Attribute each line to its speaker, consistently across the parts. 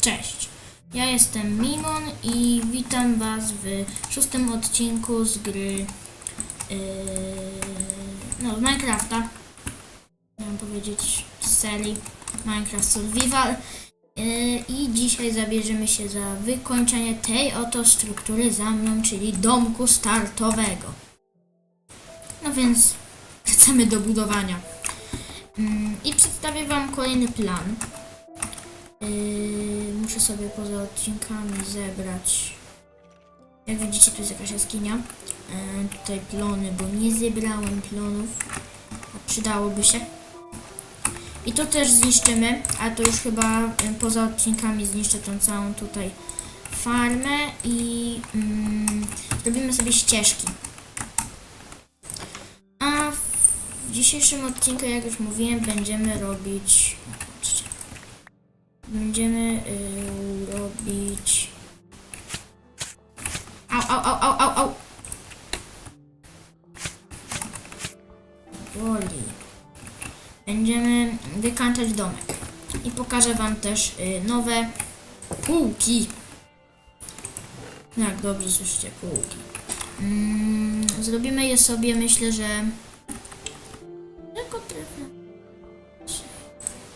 Speaker 1: Cześć, ja jestem Mimon i witam Was w szóstym odcinku z gry yy, no, z Minecrafta. Miałem powiedzieć z serii Minecraft Survival. Yy, I dzisiaj zabierzemy się za wykończenie tej oto struktury za mną, czyli domku startowego. No więc wracamy do budowania. Mm, I przedstawię Wam kolejny plan. Yy, muszę sobie poza odcinkami zebrać. Jak widzicie, tu jest jakaś jaskinia. Yy, tutaj plony, bo nie zebrałem plonów. A przydałoby się. I to też zniszczymy, a to już chyba yy, poza odcinkami zniszczę tą całą tutaj farmę i mm, zrobimy sobie ścieżki. A w dzisiejszym odcinku, jak już mówiłem, będziemy robić. Będziemy y, robić. Au, au, au, au, au, au. Boli. Będziemy wykańczać domek. I pokażę Wam też y, nowe półki. Jak dobrze słyszycie, półki. Mm, zrobimy je sobie, myślę, że. Tylko drewno.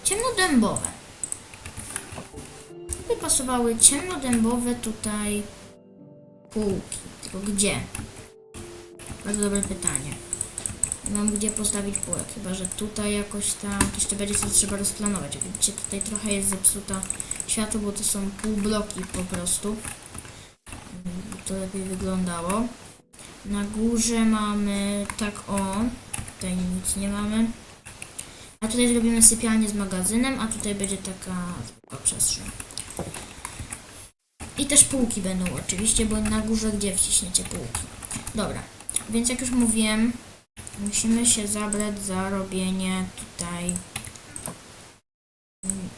Speaker 1: Ciemnodębowe pasowały ciemnodębowe tutaj półki. Tylko gdzie? Bardzo dobre pytanie. Nie mam gdzie postawić półek, chyba że tutaj jakoś tam jeszcze będzie coś trzeba rozplanować. Jak widzicie, tutaj trochę jest zepsuta światło, bo to są półbloki po prostu. Mm, To lepiej wyglądało. Na górze mamy tak o, tutaj nic nie mamy. A tutaj zrobimy sypialnię z magazynem, a tutaj będzie taka zwykła przestrzeń. I też półki będą oczywiście, bo na górze gdzie wciśniecie półki. Dobra, więc jak już mówiłem, musimy się zabrać za robienie tutaj.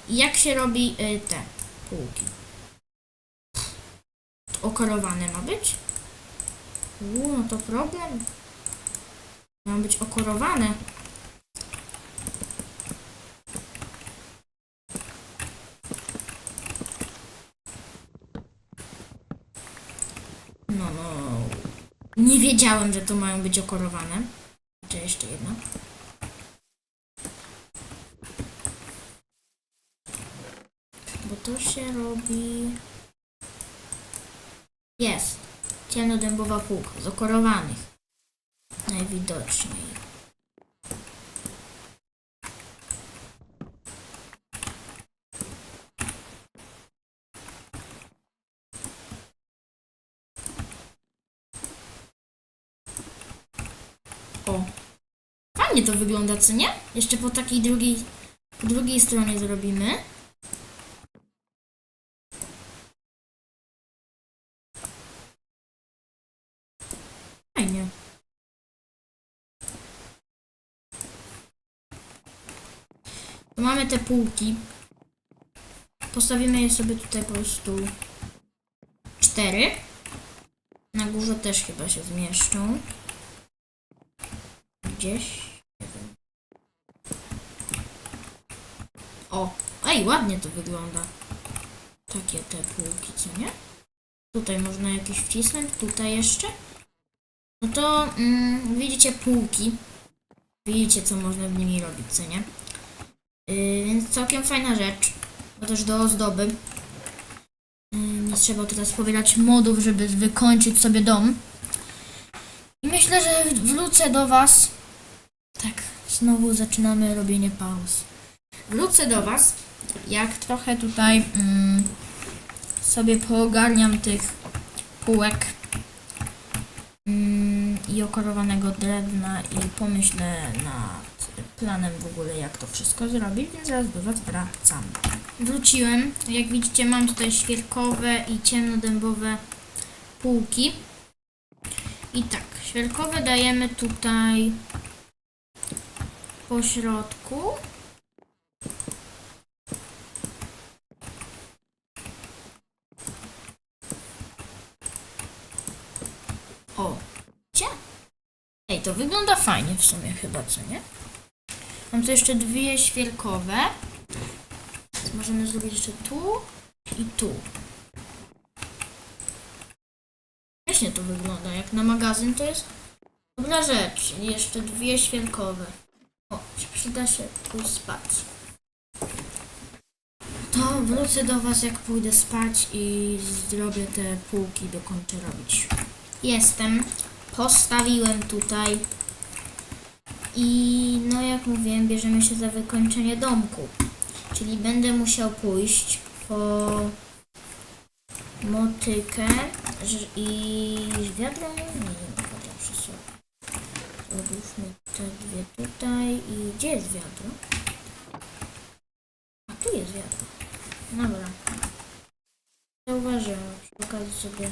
Speaker 1: Jak się robi y, te półki? Okorowane ma być? Uuu, no to problem. Mają być okorowane. No, no. Nie wiedziałem, że to mają być okorowane. Czy jeszcze jedno? Bo to się robi... Jest. Ciemnodębowa półka z okorowanych. Najwidoczniej. O. Fajnie to wygląda, co nie? Jeszcze po takiej drugiej, po drugiej stronie zrobimy. Fajnie. Tu mamy te półki. Postawimy je sobie tutaj po prostu cztery. Na górze też chyba się zmieszczą gdzieś. Nie wiem. O, ej, ładnie to wygląda. Takie te półki, co nie? Tutaj można jakieś wcisnąć, tutaj jeszcze. No to mm, widzicie półki. Widzicie, co można w nimi robić, co nie? Yy, więc całkiem fajna rzecz. Bo też do ozdoby. Yy, nie trzeba teraz pobierać modów, żeby wykończyć sobie dom. I myślę, że wrócę do Was. Tak, znowu zaczynamy robienie pauz. Wrócę do Was, jak trochę tutaj mm, sobie poogarniam tych półek mm, i okorowanego drewna i pomyślę nad planem w ogóle, jak to wszystko zrobić, więc zaraz do Was wracam. Wróciłem. Jak widzicie, mam tutaj świerkowe i ciemnodębowe półki. I tak, świerkowe dajemy tutaj po środku. O, gdzie? Ej, to wygląda fajnie w sumie chyba, co nie? Mam tu jeszcze dwie świerkowe. Więc możemy zrobić jeszcze tu i tu. Śmiesznie to wygląda, jak na magazyn to jest dobra rzecz. Jeszcze dwie świerkowe. O, przyda się pójść spać. To wrócę do was jak pójdę spać i zrobię te półki, dokończę robić. Jestem. Postawiłem tutaj. I no jak mówiłem, bierzemy się za wykończenie domku. Czyli będę musiał pójść po motykę i wiadro. Nie, nie ma wiadra przy sobie. Te dwie tutaj i gdzie jest wiadro? A tu jest wiadro. Dobra. Zauważyłem, przy okazji sobie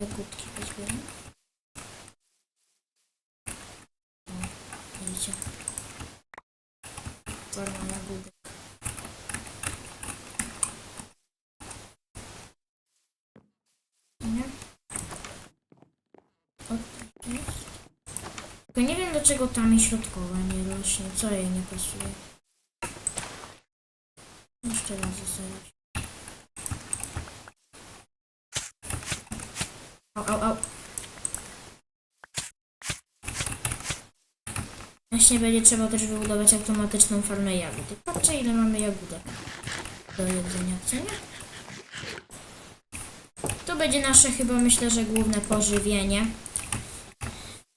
Speaker 1: jagódki pozbieram. O, Widzicie? Forma jagódek. Nie? Wiem dlaczego ta mi środkowa nie rośnie, co jej nie pasuje. Jeszcze raz zasadzić. Au, au, au. Właśnie będzie trzeba też wybudować automatyczną farmę jagód. Patrzcie ile mamy jagódek do jedzenia, co nie? To będzie nasze chyba myślę, że główne pożywienie.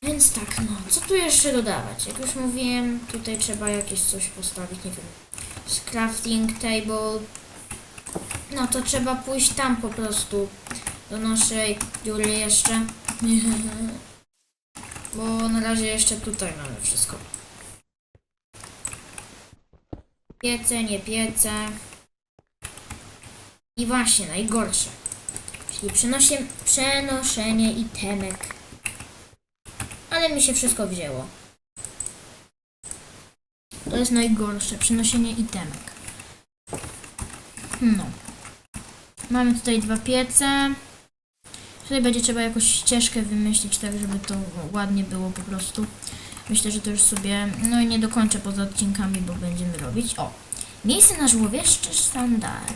Speaker 1: Więc tak, no, co tu jeszcze dodawać? Jak już mówiłem, tutaj trzeba jakieś coś postawić, nie wiem, crafting table. No to trzeba pójść tam po prostu, do naszej dziury jeszcze. Bo na razie jeszcze tutaj mamy wszystko. Piece, nie piece. I właśnie, najgorsze. Czyli przenosie, przenoszenie itemek. Ale mi się wszystko wzięło. To jest najgorsze, przenoszenie itemek. No. Mamy tutaj dwa piece. Tutaj będzie trzeba jakąś ścieżkę wymyślić, tak żeby to ładnie było po prostu. Myślę, że to już sobie, no i nie dokończę poza odcinkami, bo będziemy robić. O, miejsce na żłowieszcze sandali.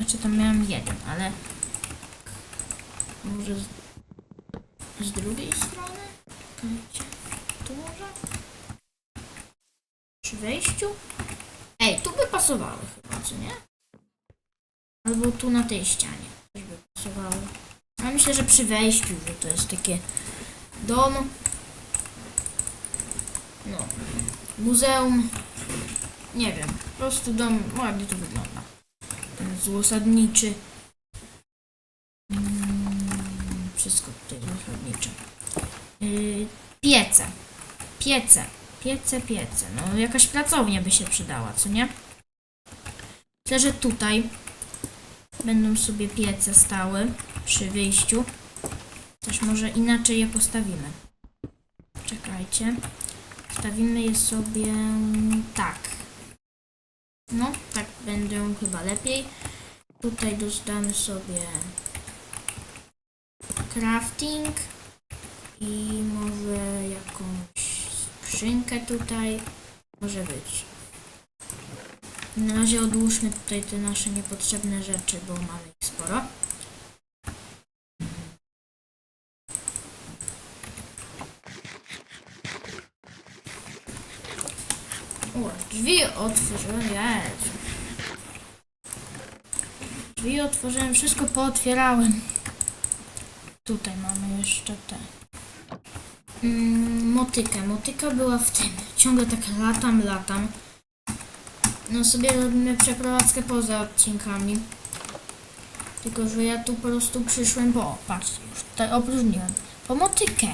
Speaker 1: Znaczy tam miałem jeden, ale może z, z drugiej strony? Tu może? Przy wejściu? Ej, tu by pasowały chyba, co nie? Albo tu na tej ścianie też by pasowało. Myślę, że przy wejściu, to jest takie dom. No. Muzeum. Nie wiem. Po prostu dom. Ładnie to wygląda. Ten złosadniczy. Mm, wszystko tutaj złosadnicze. Yy, piece. Piece. Piece, piece. No jakaś pracownia by się przydała, co nie? Myślę, że tutaj będą sobie piece stały przy wyjściu. Też może inaczej je postawimy. Czekajcie. Stawimy je sobie tak. No, tak będą chyba lepiej. Tutaj dostamy sobie crafting i może jakąś skrzynkę tutaj może być. Na razie odłóżmy tutaj te nasze niepotrzebne rzeczy, bo mamy ich sporo. O, drzwi otworzyłem, jest. Drzwi otworzyłem, wszystko pootwierałem. Tutaj mamy jeszcze te. Mm, motykę. Motyka była w tym. Ciągle tak latam, latam. No sobie robimy przeprowadzkę poza odcinkami. Tylko, że ja tu po prostu przyszłem, bo patrzcie, już tutaj opróżniłem. Po motykę.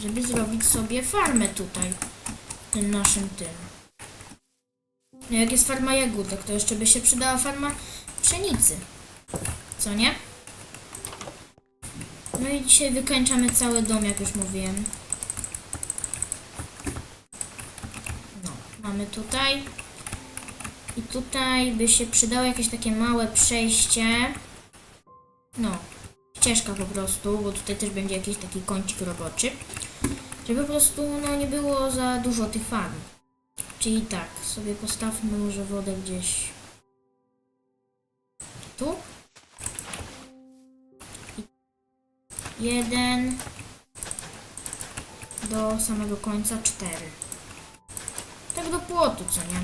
Speaker 1: Żeby zrobić sobie farmę tutaj. Tym naszym tym. No jak jest farma jagódek, to jeszcze by się przydała farma pszenicy. Co nie? No i dzisiaj wykończamy cały dom, jak już mówiłem. No, mamy tutaj. I tutaj by się przydało jakieś takie małe przejście. No, ścieżka po prostu, bo tutaj też będzie jakiś taki kącik roboczy. Żeby po prostu no, nie było za dużo tych farm. Czyli tak, sobie postawmy może wodę gdzieś tu. Jeden do samego końca cztery. Tak do płotu, co nie?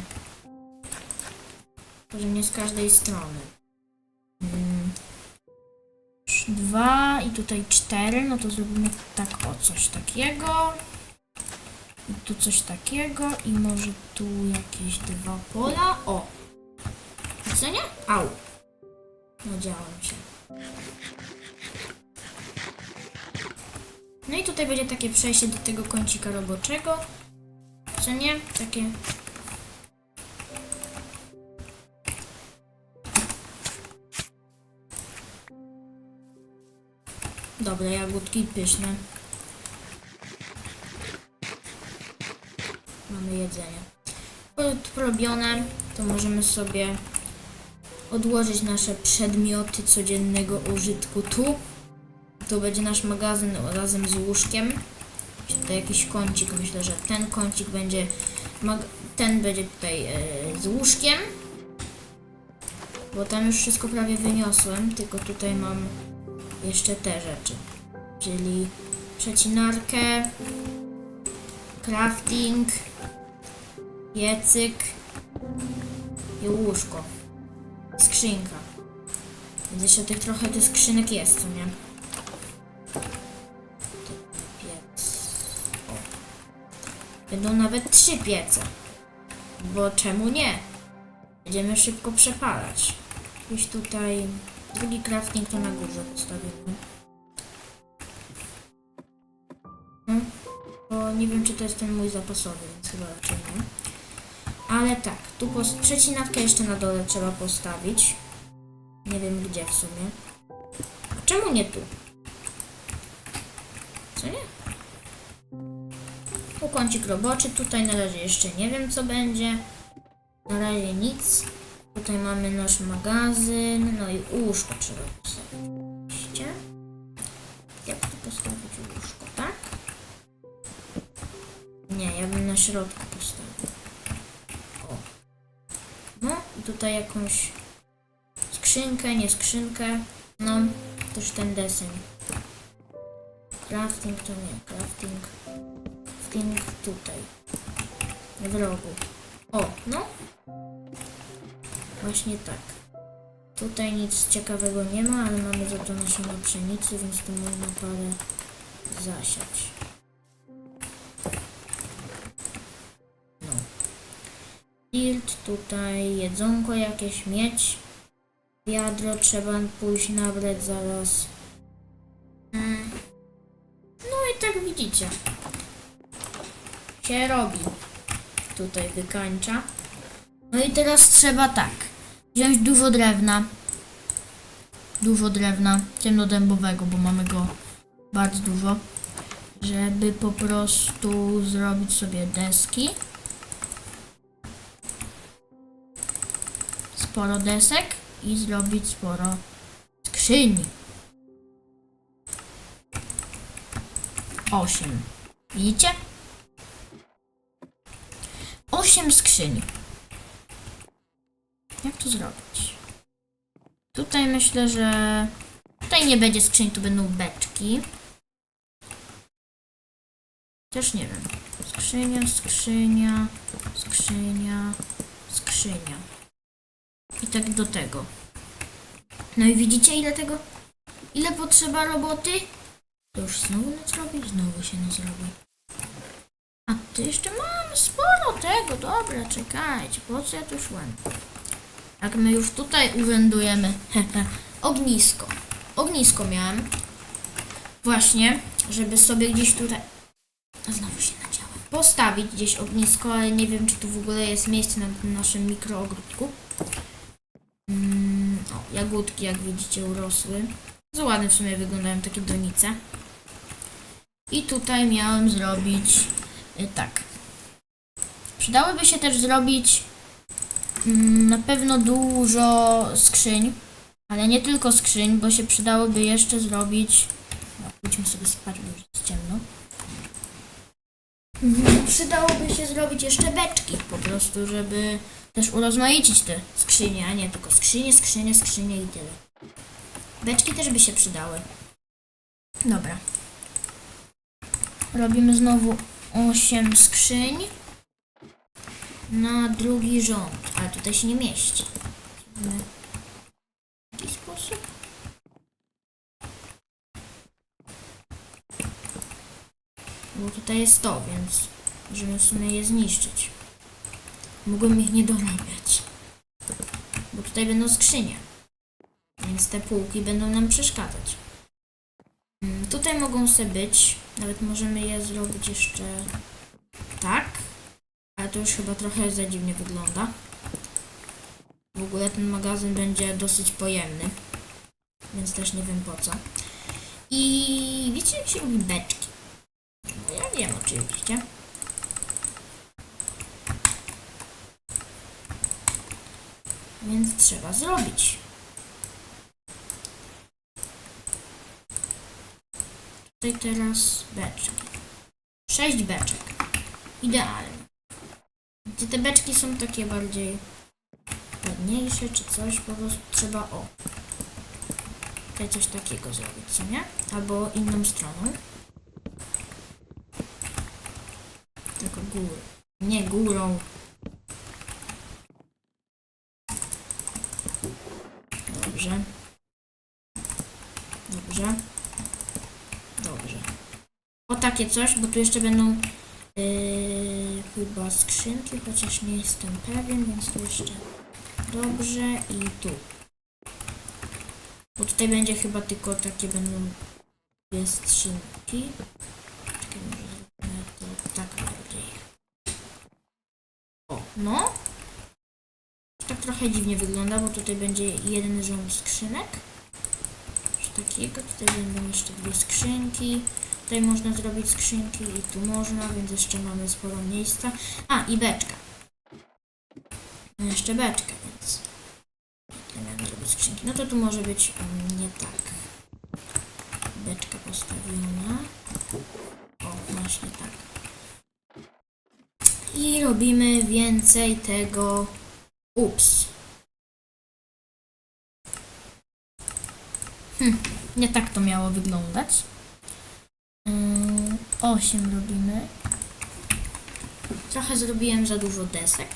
Speaker 1: Może nie z każdej strony. Mm. Dwa i tutaj cztery, no to zrobimy tak o coś takiego. Tu coś takiego i może tu jakieś dwa pola. O! Co nie? Au! Nadziałem się. No i tutaj będzie takie przejście do tego kącika roboczego. Co nie? Takie... Dobre jagódki, pyszne. Mamy jedzenie. Porobione, to możemy sobie odłożyć nasze przedmioty codziennego użytku tu. Tu będzie nasz magazyn razem z łóżkiem. Tutaj jakiś kącik, myślę, że ten kącik będzie, ten będzie tutaj e, z łóżkiem. Bo tam już wszystko prawie wyniosłem, tylko tutaj mam jeszcze te rzeczy. Czyli przecinarkę, crafting, piecyk i łóżko. Skrzynka. Więc jeszcze tych trochę tych skrzynek jest, co nie? Piec. O. Będą nawet trzy piece. Bo czemu nie? Będziemy szybko przepalać. Gdzieś tutaj drugi crafting to na górze postawimy. No, bo nie wiem czy to jest ten mój zapasowy, więc chyba raczej nie. Ale tak, tu przecinawkę jeszcze na dole trzeba postawić. Nie wiem gdzie w sumie. A czemu nie tu? Co nie? Tu kącik roboczy, tutaj na razie jeszcze nie wiem co będzie. Na razie nic. Tutaj mamy nasz magazyn, no i łóżko trzeba postawić. Jak tu postawić łóżko, tak? Nie, ja bym na środku postawił. Tutaj jakąś skrzynkę, nie skrzynkę. No, też ten deseń. Crafting to nie, crafting. Crafting tutaj. W rogu. O, no. Właśnie tak. Tutaj nic ciekawego nie ma, ale mamy za to nasiona pszenicy, więc tu można parę zasiać. Tutaj jedzonko jakieś mieć. Wiadro trzeba pójść nabrać zaraz. Mm. No i tak widzicie. Się robi. Tutaj wykańcza. No i teraz trzeba tak. Wziąć dużo drewna. Dużo drewna ciemnodębowego, bo mamy go bardzo dużo. Żeby po prostu zrobić sobie deski. Sporo desek i zrobić sporo skrzyni. Osiem. Widzicie? Osiem skrzyni. Jak to zrobić? Tutaj myślę, że tutaj nie będzie skrzyń, tu będą beczki. Też nie wiem. Skrzynia, skrzynia, skrzynia, skrzynia. Tak do tego. No i widzicie ile tego? Ile potrzeba roboty? To już znowu noc robić? Znowu się noc robi. A ty jeszcze mam sporo tego, dobra, czekajcie, po co ja tu szłem? Jak my już tutaj urzędujemy, ognisko. Ognisko miałem. Właśnie, żeby sobie gdzieś tutaj... Znowu się nadziałem. Postawić gdzieś ognisko, ale nie wiem, czy tu w ogóle jest miejsce na tym naszym mikroogródku. Jagódki, jak widzicie, urosły. Ładnie w sumie wyglądają takie donice. I tutaj miałem zrobić y, tak. Przydałyby się też zrobić mm, na pewno dużo skrzyń, ale nie tylko skrzyń, bo się przydałoby jeszcze zrobić. No, pójdźmy sobie spać, bo już jest ciemno. Mm, Przydałoby się zrobić jeszcze beczki, po prostu, żeby też urozmaicić te skrzynie, a nie tylko skrzynie, skrzynie, skrzynie i tyle. Beczki też by się przydały. Dobra. Robimy znowu 8 skrzyń na drugi rząd, ale tutaj się nie mieści. W jaki sposób? Bo tutaj jest to, więc możemy w sumie je zniszczyć. Mogłem ich nie dorabiać. Bo tutaj będą skrzynie. Więc te półki będą nam przeszkadzać. Mm, Tutaj mogą sobie być. Nawet możemy je zrobić jeszcze tak. Ale to już chyba trochę za dziwnie wygląda. W ogóle ten magazyn będzie dosyć pojemny. Więc też nie wiem po co. I wiecie jak się robi beczki? No ja wiem oczywiście. Więc trzeba zrobić. Tutaj teraz beczki. Sześć beczek. Idealnie. Gdzie te beczki są takie bardziej ładniejsze czy coś, po prostu trzeba o. Tutaj coś takiego zrobić, co nie? Albo inną stroną. Tylko górą. Nie górą. Dobrze. Dobrze. Dobrze. O takie coś, bo tu jeszcze będą yy, chyba skrzynki, chociaż nie jestem pewien, więc tu jeszcze dobrze i tu. Bo tutaj będzie chyba tylko takie będą dwie skrzynki. To tak bardziej. O, no. Tak trochę dziwnie wygląda, bo tutaj będzie jeden rząd skrzynek. Takiego. Tutaj będą jeszcze dwie skrzynki. Tutaj można zrobić skrzynki i tu można, więc jeszcze mamy sporo miejsca. A, i beczka. Jeszcze beczka, więc tutaj miałem zrobić skrzynki. No to tu może być um, nie tak. Beczka postawiona. O, właśnie tak. I robimy więcej tego. Ups. Hm, nie tak to miało wyglądać. Ym, Osiem robimy. Trochę zrobiłem za dużo desek.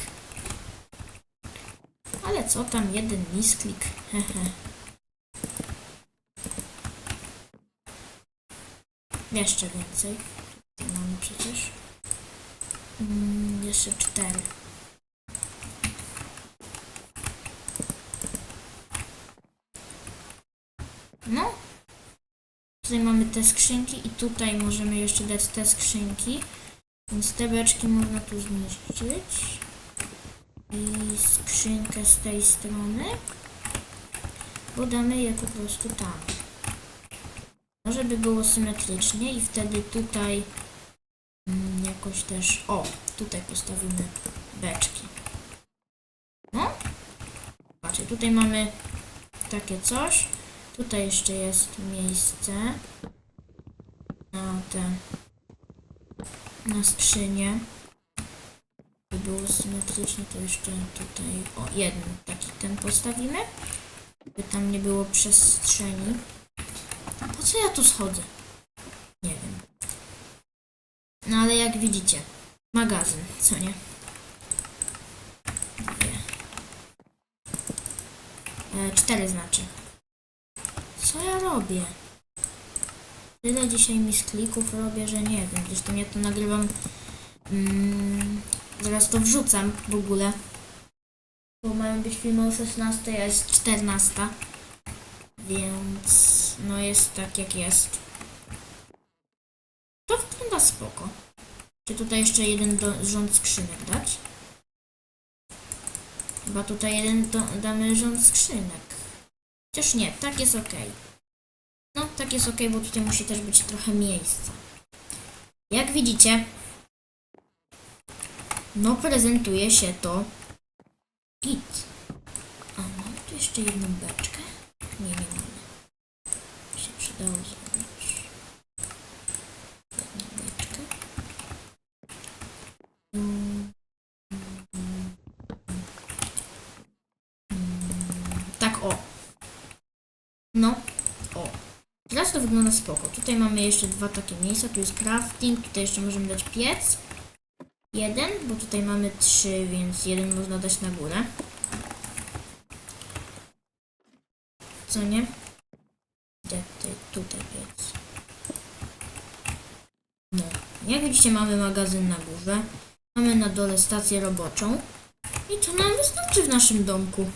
Speaker 1: Ale co tam, jeden misklik. Hehe. Jeszcze więcej. Mamy przecież. Mm, jeszcze cztery. No. Tutaj mamy te skrzynki i tutaj możemy jeszcze dać te skrzynki. Więc te beczki można tu zniszczyć. I skrzynkę z tej strony. Bo damy je po prostu tam. No, żeby było symetrycznie i wtedy tutaj mm, jakoś też... O, tutaj postawimy beczki. No. Patrzcie, tutaj mamy takie coś. Tutaj jeszcze jest miejsce na te na skrzynię. By było symetrycznie, to jeszcze tutaj o jeden taki ten postawimy. By tam nie było przestrzeni. Po co ja tu schodzę? Nie wiem. No ale jak widzicie, magazyn, co nie? E, cztery znaczy. Co ja robię? Tyle dzisiaj mi z klików robię, że nie wiem. Zresztą ja to nagrywam. Mm, zaraz to wrzucam w ogóle. Bo mają być filmy o 16, a jest 14. Więc no jest tak jak jest. To wygląda spoko. Czy tutaj jeszcze jeden do, rząd skrzynek dać? Chyba tutaj jeden do, damy rząd skrzynek. Chociaż nie, tak jest ok. No, tak jest ok, bo tutaj musi też być trochę miejsca. Jak widzicie, no prezentuje się to git. A mamy tu jeszcze jedną beczkę? Nie, nie mamy. Się przydało wygląda spoko. Tutaj mamy jeszcze dwa takie miejsca. Tu jest crafting, tutaj jeszcze możemy dać piec. Jeden, bo tutaj mamy trzy, więc jeden można dać na górę. Co nie? Gdzie ty, tutaj piec. No, jak widzicie mamy magazyn na górze. Mamy na dole stację roboczą. I to nam wystarczy w naszym domku.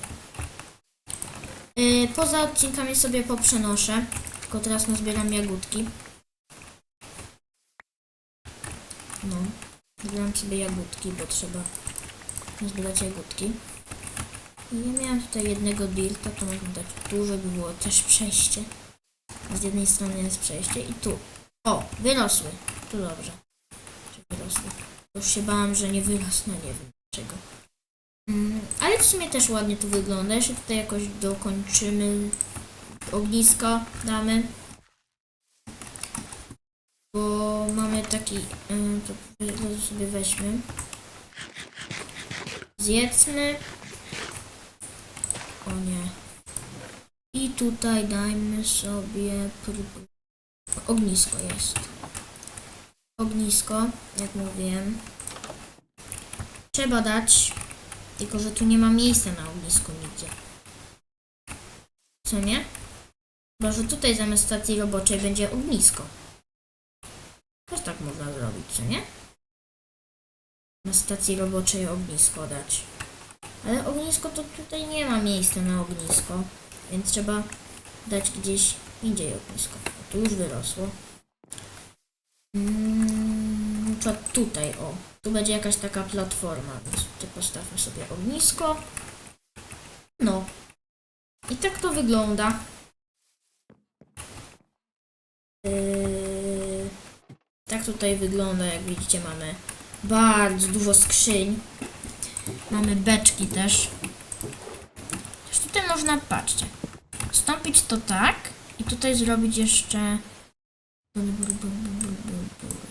Speaker 1: Yy, poza odcinkami sobie poprzenoszę. Tylko teraz nazbieram jagódki. No, zbieram sobie jagódki, bo trzeba zbierać jagódki. I ja miałam tutaj jednego dirta, to można dać tu, żeby było też przejście. Z jednej strony jest przejście i tu. O, wyrosły. Tu dobrze. Że wyrosły. Już się bałam, że nie wyrosną, nie wiem dlaczego. Mm, ale w sumie też ładnie tu wygląda. Jeszcze tutaj jakoś dokończymy ognisko, damy. Bo mamy taki, to sobie weźmy. Zjedzmy. O nie. I tutaj dajmy sobie ognisko jest. Ognisko, jak mówiłem. Trzeba dać, tylko że tu nie ma miejsca na ognisku nigdzie. Co nie? Chyba, że tutaj zamiast stacji roboczej będzie ognisko. Też tak można zrobić, co nie? Na stacji roboczej ognisko dać. Ale ognisko to tutaj nie ma miejsca na ognisko, więc trzeba dać gdzieś indziej ognisko. O, tu już wyrosło. Mm, to tutaj, o. Tu będzie jakaś taka platforma, więc tutaj postawmy sobie ognisko. No. I tak to wygląda. Yy, tak tutaj wygląda, jak widzicie mamy bardzo dużo skrzyń. Mamy beczki też. Też tutaj można, patrzcie, stąpić to tak i tutaj zrobić jeszcze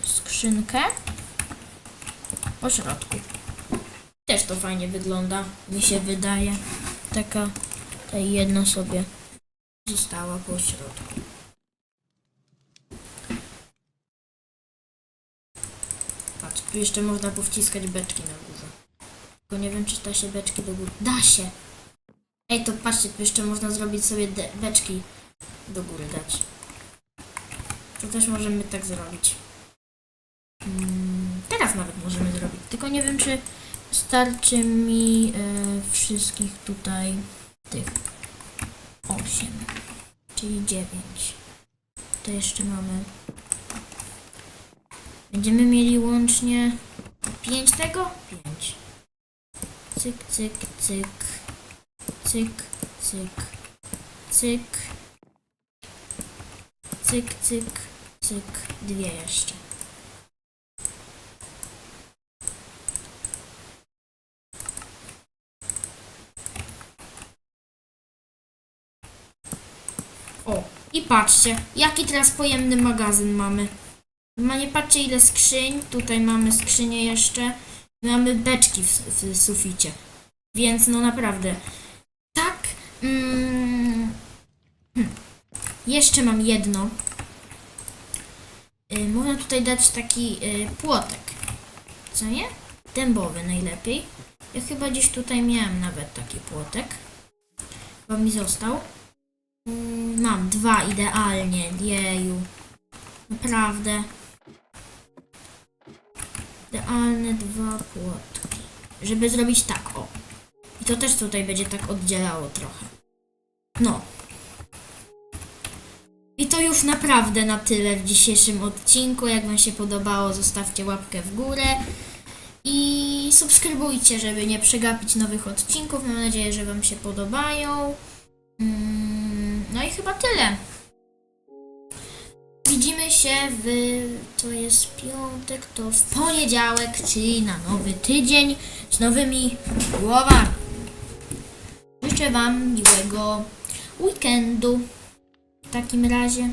Speaker 1: skrzynkę po środku. Też to fajnie wygląda, mi się wydaje. Taka tutaj jedna sobie została po środku. Tu jeszcze można powciskać beczki na górze. Tylko nie wiem, czy da się beczki do góry. Da się! Ej, to patrzcie, tu jeszcze można zrobić sobie beczki do góry dać. To też możemy tak zrobić. Mm, teraz nawet możemy zrobić. Tylko nie wiem, czy starczy mi e, wszystkich tutaj tych 8, czyli 9. To jeszcze mamy. Będziemy mieli łącznie 5 tego? 5. Cyk, cyk, cyk. Cyk, cyk. Cyk. Cyk, cyk, cyk. Dwie jeszcze. O, i patrzcie, jaki teraz pojemny magazyn mamy. Ma nie patrzcie ile skrzyń, tutaj mamy skrzynię jeszcze, mamy beczki w, w suficie. Więc no naprawdę, tak, mm, hmm. jeszcze mam jedno. Y, można tutaj dać taki y, płotek, co nie? Dębowy najlepiej. Ja chyba gdzieś tutaj miałem nawet taki płotek. Chyba mi został. Mm, Mam dwa idealnie, jeju. Naprawdę. Idealne dwa płotki. Żeby zrobić tak, o. I to też tutaj będzie tak oddzielało trochę. No. I to już naprawdę na tyle w dzisiejszym odcinku. Jak Wam się podobało, zostawcie łapkę w górę. I subskrybujcie, żeby nie przegapić nowych odcinków. Mam nadzieję, że Wam się podobają. Mm, No i chyba tyle. Widzimy się w. To jest piątek, to w poniedziałek, czyli na nowy tydzień z nowymi głowami. Życzę Wam miłego weekendu. W takim razie.